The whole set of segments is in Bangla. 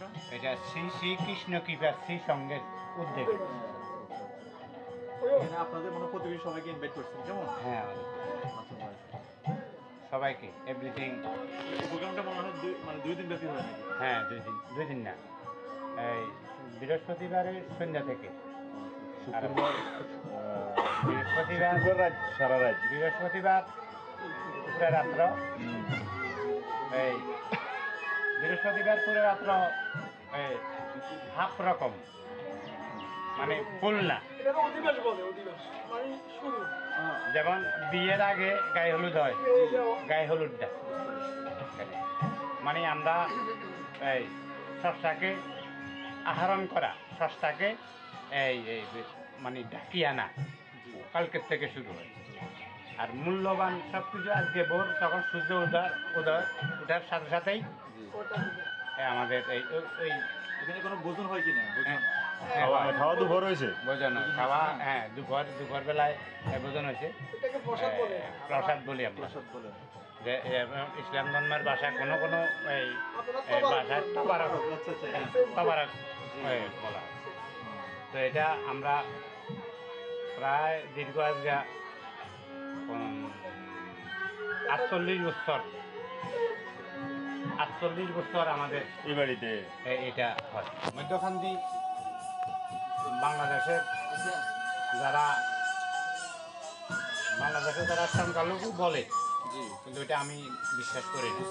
এটা এটা শ্রী শ্রীকৃষ্ণ কৃপা শ্রী সঙ্গের উদ্যোগ আপনাদের মনে হয় প্রতিবেশী সবাইকে ইনভাইট করছেন কেমন? হ্যাঁ আমাদের আচ্ছা সবাইকে এভরিথিং প্রোগ্রামটা মনে হয় দুই মানে দুই দিন ব্যাপী হয় নাকি? হ্যাঁ দুই দিন দুই দিন না। এই বৃহস্পতিবারের সন্ধ্যা থেকে শুক্রবার। বৃহস্পতিবার রাত সারা রাত। বৃহস্পতিবার রাত্র এই বৃহস্পতিবার পুরো রাত্র হাফ রকম। মানে অধিবাস মানে যেমন বিয়ের আগে গায়ে হলুদ হয় গায়ে হলুদটা মানে আমরা এই সস্তাকে আহরণ করা সস্তাকে এই এই মানে ডাকিয়ে আনা কালকের থেকে শুরু হয়। আর মূল্যবান সব কিছু আজকে ভোর তখন সূর্য উদয় উদয় ওঠার সাথে সাথেই এই আমাদের এই ওই- ওই এখানে কোনো ভোজন হয় ভোজন খাওয়া দুপুর হয়েছে? ভোজন হয়। খাওয়া হ্যাঁ দুপুর দুপুর বেলায় এই ভোজন হয়েছে। এটাকে প্রসাদ বলে। বলি আমরা। বলে। যে ইসলাম ধর্মের ভাষা কোনো কোনো এই ভাষায় তবারক আচ্ছা আচ্ছা হ্যাঁ, তবারক বলা। তো এটা আমরা প্রায় দীর্ঘ আজকে উম, আটচল্লিশ বছর আটচল্লিশ বছর আমাদের এই বাড়িতে? এটা হয়। মধ্যখান্তি বাংলাদেশের যারা বাংলাদেশে যারা সংখ্যালঘু বলে কিন্তু এটা আমি বিশ্বাস করি না।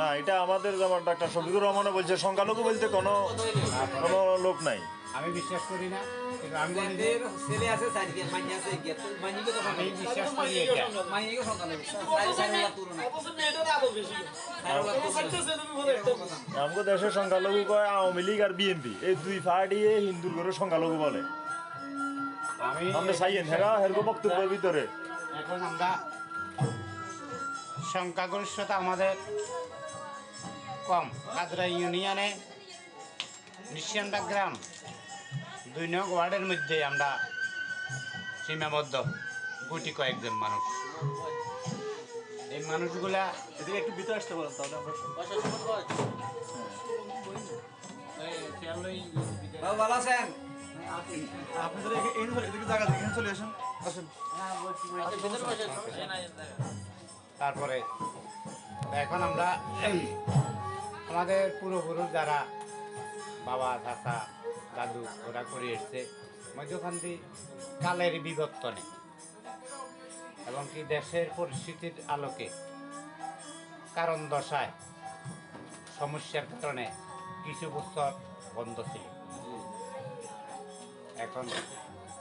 না এটা আমাদের যেমন ডাক্তার শফিকুর রহমানও বলছে সংখ্যালঘু বলতে কোনো কোনো লোক নাই। আমি বিশ্বাস করি না কিন্তু আমি বলি যে যাদের ছেলে আছে চারিদিকে মাইনি আছে গিয়ে তো আমি বিশ্বাস করি এটা। মাইনিকে সন্তান হবে চারি অথচ চারি মেয়ে- লাখ তুলনা অথচ মেয়েটার আদর বেশি। করে। চারি লাখ কোনো সাইডে ছেলে তুমি বলে একটা বলে। আমাদের দেশের সংখ্যালঘু কয়? আওয়ামী লীগ আর বিএনপি। এই দুই পার্টি হিন্দুর ঘরে সংখ্যালঘু বলে। আমি চাইয়েন বক্তব্যের ভিতরে। এখন আমরা সংখ্যাগরিষ্ঠতা আমাদের কম। কাদরা ইউনিয়নে নিশিয়ান্ডা গ্রাম দুই নং ওয়ার্ডের মধ্যে আমরা সীমাবদ্ধ গুটি কয়েকজন মানুষ। এই মানুষগুলা এদিকে একটু ভিতরে আসতে বলেন তাহলে আমরা বাবু ভালো আছেন? আপনাদের এদিকে- এই ধরে- এদিকে জায়গা এখানে চলে আসেন। আসেন। তারপরে এখন আমরা আমাদের পূর্বপুরুষ যারা বাবা চাচা দাদু ওরা করে এসছে। মধ্যখান্তি কালের বিবর্তনে এবং কি দেশের পরিস্থিতির আলোকে কারণ দশায় সমস্যার কারণে কিছু বছর বন্ধ ছিল। এখন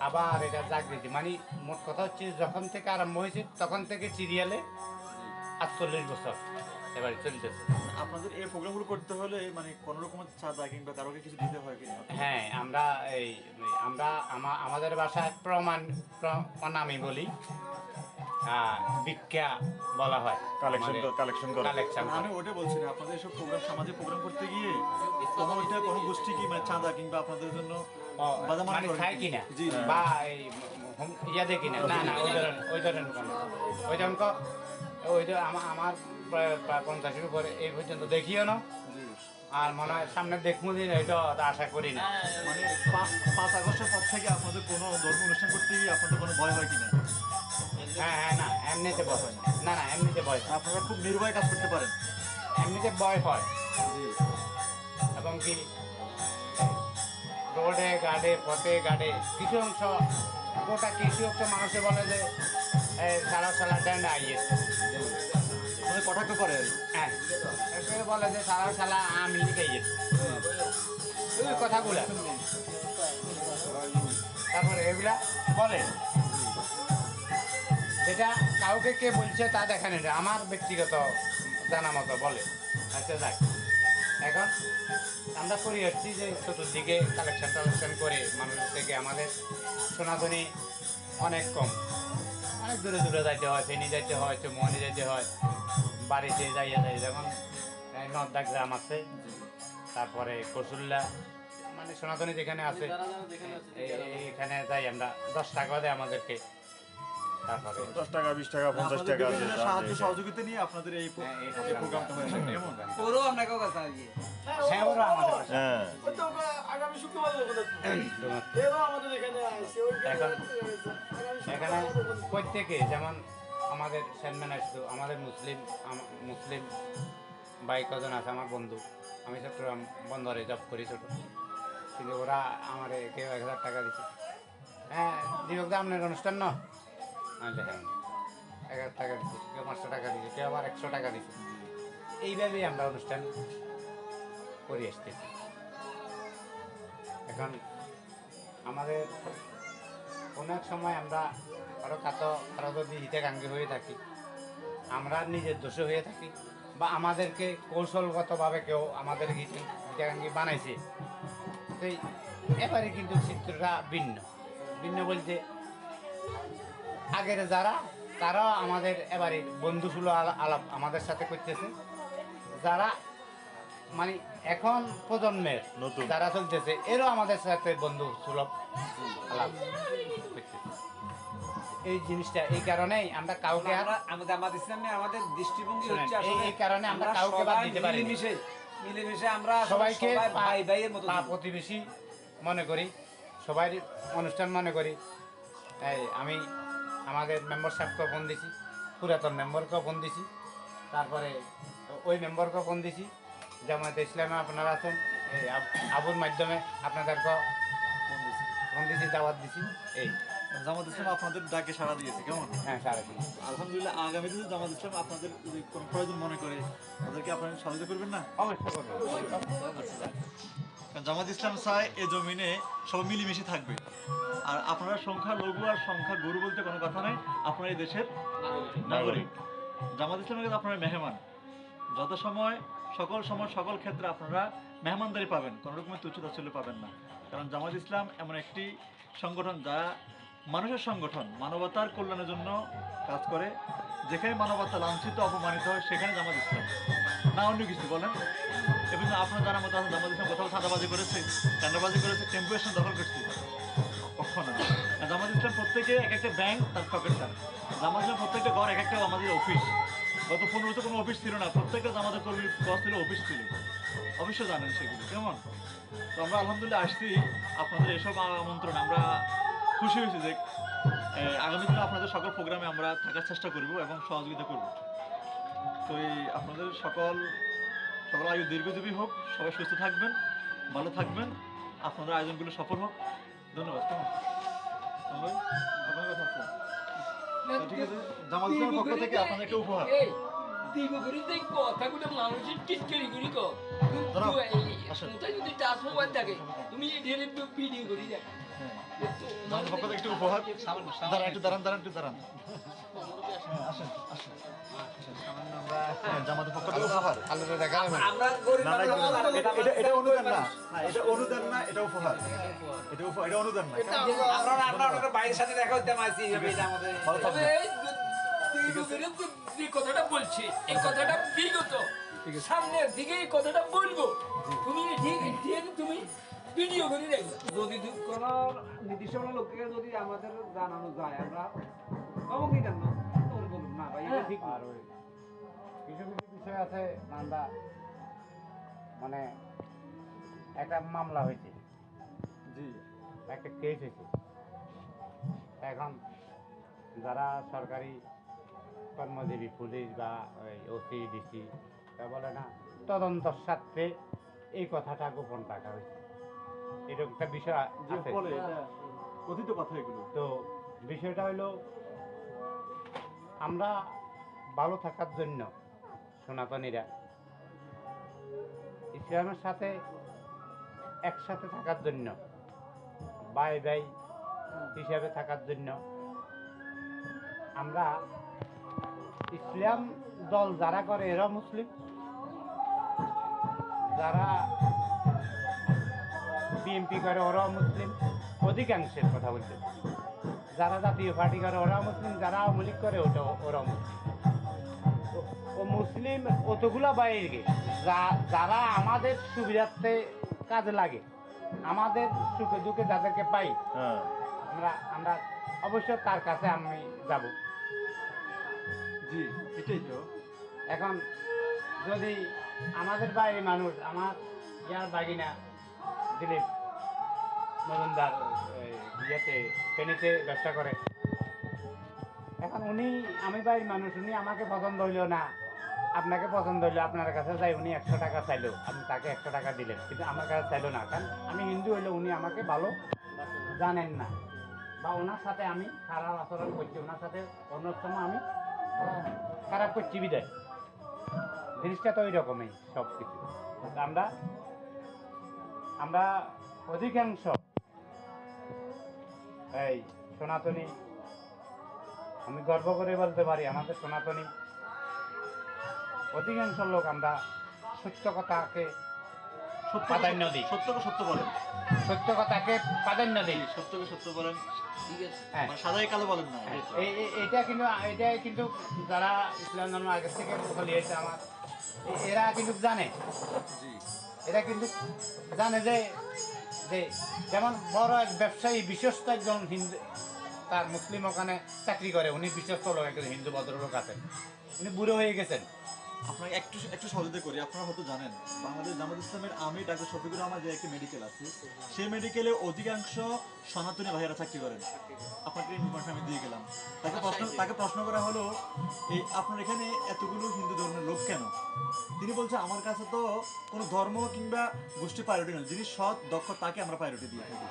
আবার এটা জাগৃতি। মানে মোট কথা হচ্ছে, যখন থেকে আরম্ভ হয়েছে, তখন থেকে সিরিয়ালে আটচল্লিশ বছর এবার চলতেছে। আপনাদের এই প্রোগ্রামগুলো করতে হলে মানে কোনো রকমের চাঁদা কিংবা কারোকে কিছু দিতে হয় কিনা? হ্যাঁ আমরা এই আমরা আমাদের ভাষায় প্রমাণ প্রণামী বলি। ভিক্ষা বলা হয়। কালেকশন কালেকশন করে কালেকশন আমি ওটা বলছি না আপনাদের এসব প্রোগ্রাম সামাজিক প্রোগ্রাম করতে গিয়ে কোনো ওইটা কোনো গোষ্ঠী কি মানে চাঁদা কিংবা আপনাদের জন্য মানে খায় কি? কিনা? বা ইয়া দেখি না না না ওই ধরনের ওই ধরনের ওই ধরনের ক- ওই যে আমার আমার প্রায় পঞ্চাশের উপরে এই পর্যন্ত দেখিও না। আর মনে হয় সামনে দেখব দিন এটা আশা করি না। মানে পাঁচ পাঁচ আগস্টের পর থেকে আপনাদের কোনো ধর্ম অনুষ্ঠান করতে আপনাদের কোনো ভয় হয় কিনা? হ্যাঁ হ্যাঁ না এমনিতে ভয় হয় না। না না এমনিতে ভয় আপনারা খুব নির্ভয় কাজ করতে পারেন। এমনিতে ভয় হয়। এবং কি রোডে গাড়ে পথে গাড়ে কিছু অংশ গোটা কিছু একটা মানুষে বলে যে সারা সালা ড্যান্ড আইয়েছে মানে কটাক্ষ করে হ্যাঁ বলে যে সারা সালা আমি লিখে গেছে। ওই কথাগুলা। তারপরে এগুলা বলে। যেটা কাউকে কে বলছে তা দেখা নেই আমার ব্যক্তিগত জানা মতো বলে। আচ্ছা যাক। এখন আমরা করে আসছি যে চতুর্দিকে কালেকশন টালেকশন করে মানুষ থেকে আমাদের সনাতনী অনেক কম। অনেক দূরে দূরে যাইতে হয় ফেনি যাইতে হয় চৌমনি যাইতে হয় বাড়িতে যাইয়া যায় যেমন এই নদ্দা গ্রাম আছে তারপরে কসুল্লা মানে সনাতনী যেখানে আছে এখানে যাই আমরা দশ টাকা দেয় আমাদেরকে তারপরে দশ টাকা বিশ টাকা পঞ্চাশ টাকা সাহায্য সহযোগিতা নিয়ে আপনাদের এই প্রো- এই এই প্রোগ্রামটা কেমন? ওরও আপনাকে কাছে আর হ্যাঁ ওরা আমাদের কাছে। হ্যাঁ। ওই তো ওকে আগামী শুক্রবার আমাদের এখানে এখানে প্রত্যেকে, যেমন আমাদের সেনম্যান আসতো আমাদের মুসলিম মুসলিম ভাই কজন আছে, আমার বন্ধু। আমি চট্টগ্রাম বন্দরে জব করি ছোট। কিন্তু ওরা আমার কেউ এক হাজার টাকা দিচ্ছে হ্যাঁ দিবক দা আপনার অনুষ্ঠান না? আমি দেখেন এক হাজার টাকা দিচ্ছে কেউ পাঁচশো টাকা দিচ্ছে কেউ আবার একশো টাকা দিচ্ছে এইভাবেই আমরা অনুষ্ঠান করে আসতেছি। এখন আমাদের অনেক সময় আমরা আরও কাতো আরও যদি হিতাকাঙ্ক্ষী হয়ে থাকি আমরা নিজের দোষে হয়ে থাকি বা আমাদেরকে কৌশলগতভাবে কেউ আমাদের হিতে- হিতাকাঙ্ক্ষী বানাইছে তো এই- এবারে কিন্তু চিত্রটা ভিন্ন ভিন্ন বলতে আগের যারা তারাও আমাদের এবারে বন্ধুসুলভ আলা- আলাপ আমাদের সাথে করতেছে যারা মানে এখন প্রজন্মের নতুন। যারা চলতেছে এরও আমাদের সাথে বন্ধু সুলভ আলাপ। এই জিনিসটা এই কারণেই আমরা কাউকে আমরা আমাদের আমাদের ইসলামে আমাদের দৃষ্টিভঙ্গি হচ্ছে এই- কারণে আমরা কাউকে বাদ দিতে পারি মিলেমিশে মিলেমিশে আমরা সবাইকে ভাই ভাইয়ের মতো প্রতিবেশী মনে করি সবাই অনুষ্ঠান মনে করি। আমি আমাদের মেম্বার সাহেবকেও ফোন দিছি পুরাতন মেম্বারকেও ফোন দিছি তারপরে ওই মেম্বারকেও ফোন দিছি। জামায়াতে ইসলামে আপনারা আছেন এই আব- আবুর মাধ্যমে আপনাদেরকেও ফোন দিছি দাওয়াত দিছি এই। জামাত ইসলাম আপনাদের ডাকে সাড়া দিয়েছে কেমন? হ্যাঁ সারাদিন আলহামদুলিল্লাহ আগামী দিনে জামাত ইসলাম আপনাদের যদি কোনো প্রয়োজন মনে করে তাদেরকে আপনারা সহযোগিতা করবেন না? অবশ্যই করব কারণ জামাত ইসলাম চায় এ জমিনে সব মিলেমিশে থাকবে। আর আপনারা সংখ্যা লঘু আর সংখ্যা গরু বলতে কোনো কথা নাই আপনারা এই দেশের নাগরিক। জামাত ইসলামের কাছে আপনারা মেহমান। যত সময় সকল সময় সকল ক্ষেত্রে আপনারা মেহমানদারি পাবেন কোনো রকমের তুচ্ছ তাচ্ছল্য পাবেন না। কারণ জামাত ইসলাম এমন একটি সংগঠন যা মানুষের সংগঠন মানবতার কল্যাণের জন্য কাজ করে, যেখানে মানবতা লাঞ্ছিত, অপমানিত হয়, সেখানে জামাত ইসলাম। না, অন্য কিছু বলেন। এবং আপনার জানার মতো আছে, জামাত ইসলাম কোথাও সাদাবাজি করেছে চান্দাবাজি করেছে, টেম্পু দখল করছে। কখনো না। জামাত ইসলাম প্রত্যেকে এক একটা ব্যাংক তার পকেটটা জামাত ইসলাম প্রত্যেকটা ঘর এক একটা আমাদের অফিস। গত পনেরোতে কোনো অফিস ছিল না, প্রত্যেকটা জামাতের কর্মীর বস ছিল, অফিস ছিল। অবশ্যই জানেন সেগুলো। কেমন? তো আমরা আলহামদুলিল্লাহ আসছি। আপনাদের এসব আমন্ত্রণ আমরা খুশি হয়েছি যে আগামী দিনে আপনাদের সকল প্রোগ্রামে আমরা থাকার চেষ্টা করব এবং সহযোগিতা করব। তো এই আপনাদের সকল সকল আয়ু দীর্ঘজীবী হোক সবাই সুস্থ থাকবেন ভালো থাকবেন। আপনাদের আয়োজনগুলো সফল হোক। ধন্যবাদ। কেমন? ধন্যবাদ। আপনার কথা আছে। ঠিক আছে জামাল পক্ষ থেকে উপহার। কথাগুলো মানুষের টিটকারি করি। যদি টাচ মোবাইল থাকে তুমি ভিডিও করি দেখ। তোমার পক্ষ থেকে একটু উপহার। দাঁড়ান একটু দাঁড়ান দাঁড়ান একটু দাঁড়ান। হ্যাঁ, আসেন। আসেন হ্যাঁ, জামাতের পক্ষ থেকে উপহার। আলোটা দেখা যাবে। আমরা গরিব না, না, মানুষ, একটু- আমরা এটা- এটা- এটা অনুদান না। না, এটা অনুদান না এটা উপহার। এটা উপহার এটা অনুদান না। আমরা আমরা আমাদের বাইরের সাথে দেখা হইতে মাসি এটা আমাদের ভালো থাকবেন। এই দীর্ঘ করে যে- যে কথাটা বলছি এই কথাটা বিগত। সামনের দিকে এই কথাটা বলব। তুমি ঠিক ঠিক তুমি ভিডিও করে রাখবে যদি কোনো নির্দিষ্ট কোনো লোককে যদি আমাদের জানানো যায় আমরা পাবো কি জানো? না ভাই এটা ঠিক আর ওই কিছু কিছু বিষয় আছে মানে একটা মামলা হয়েছে। জি। একটা কেস হয়েছে। এখন যারা সরকারি কর্মজীবী পুলিশ বা ওই ওসি ডিসি তা বলে না তদন্তর স্বার্থে এই কথাটা গোপন রাখা হয়েছে। এরকম একটা বিষয় আছে। কথিত কথা এগুলো। তো বিষয়টা হলো আমরা ভালো থাকার জন্য সনাতনীরা ইসলামের সাথে একসাথে থাকার জন্য বাই বাই হিসাবে থাকার জন্য আমরা ইসলাম দল যারা করে এরা মুসলিম যারা বিএনপি করে ওরাও মুসলিম। অধিকাংশের কথা বলতে যারা জাতীয় পার্টি করে ওরাও মুসলিম। যারা আওয়ামী লীগ করে ওটা ওরাও মুসলিম। ও মুসলিম অতগুলা বাইরে যা- যারা আমাদের সুবিধার্থে কাজে লাগে আমাদের সুখে দুঃখে যাদেরকে পাই হ্যাঁ। আমরা আমরা অবশ্য তার কাছে আমি যাব। জি এটাই তো। এখন যদি আমাদের বাইরে মানুষ আমার ইয়ার বাগিনা দিলীপ মজুমদার ইয়েতে ফেনীতে ব্যবসা করে। এখন উনি, আমি বাড়ির মানুষ, উনি আমাকে পছন্দ হইল না। আপনাকে পছন্দ হইল, আপনার কাছে যাই, উনি একশো টাকা চাইলো। আপনি তাকে একশো টাকা দিলেন কিন্তু আমার কাছে চাইলো না, কারণ আমি হিন্দু হইল উনি আমাকে ভালো জানেন না। বা ওনার সাথে আমি খারাপ আচরণ করছি, ওনার সাথে অন্য সময় আমি খারাপ করছি বিদায়। জিনিসটা তো ওই রকমই সব কিছু আমরা আমরা অধিকাংশ এই সনাতনী আমি গর্ব করে বলতে পারি আমাদের সনাতনী অধিকাংশ লোক আমরা সত্য কথাকে প্রাধান্য দিই। সত্যকে সত্য বলেন। সত্য কথাকে প্রাধান্য দিই। সত্যকে সত্য বলেন। হ্যাঁ। মানে সাদাই কালো বলেন না। এই- এটা কিন্তু এটা কিন্তু যারা ইসলাম ধর্ম আগে থেকে আমার এরা কিন্তু জানে। জি। এরা কিন্তু জানে যে যে যেমন বড় এক ব্যবসায়ী, বিশ্বস্ত একজন হিন্দু, তার মুসলিম ওখানে চাকরি করে, উনি বিশ্বস্ত লোক, একজন হিন্দু ভদ্রলোক আছেন। উনি বুড়ো হয়ে গেছেন। আপনাকে একটু একটু সহযোগিতা করি। আপনারা হয়তো জানেন বাংলাদেশ জামাত ইসলামের আমি ডাক্তার শফিকুর রহমান যে একটি মেডিকেল আছে সেই মেডিকেলে অধিকাংশ সনাতনী ভাইয়েরা চাকরি করেন। আপনাকে ইনফরমেশন আমি দিয়ে গেলাম। তাকে প্রশ্ন তাকে প্রশ্ন করা হলো এই আপনার এখানে এতগুলো হিন্দু ধর্মের লোক কেন? তিনি বলছে আমার কাছে তো কোনো ধর্ম কিংবা গোষ্ঠী প্রায়োরিটি নয়। যিনি সৎ দক্ষ তাকে আমরা প্রায়োরিটি দিয়ে থাকি।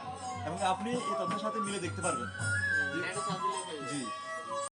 এবং আপনি এই তথ্যের সাথে মিলে দেখতে পারবেন। জি। জি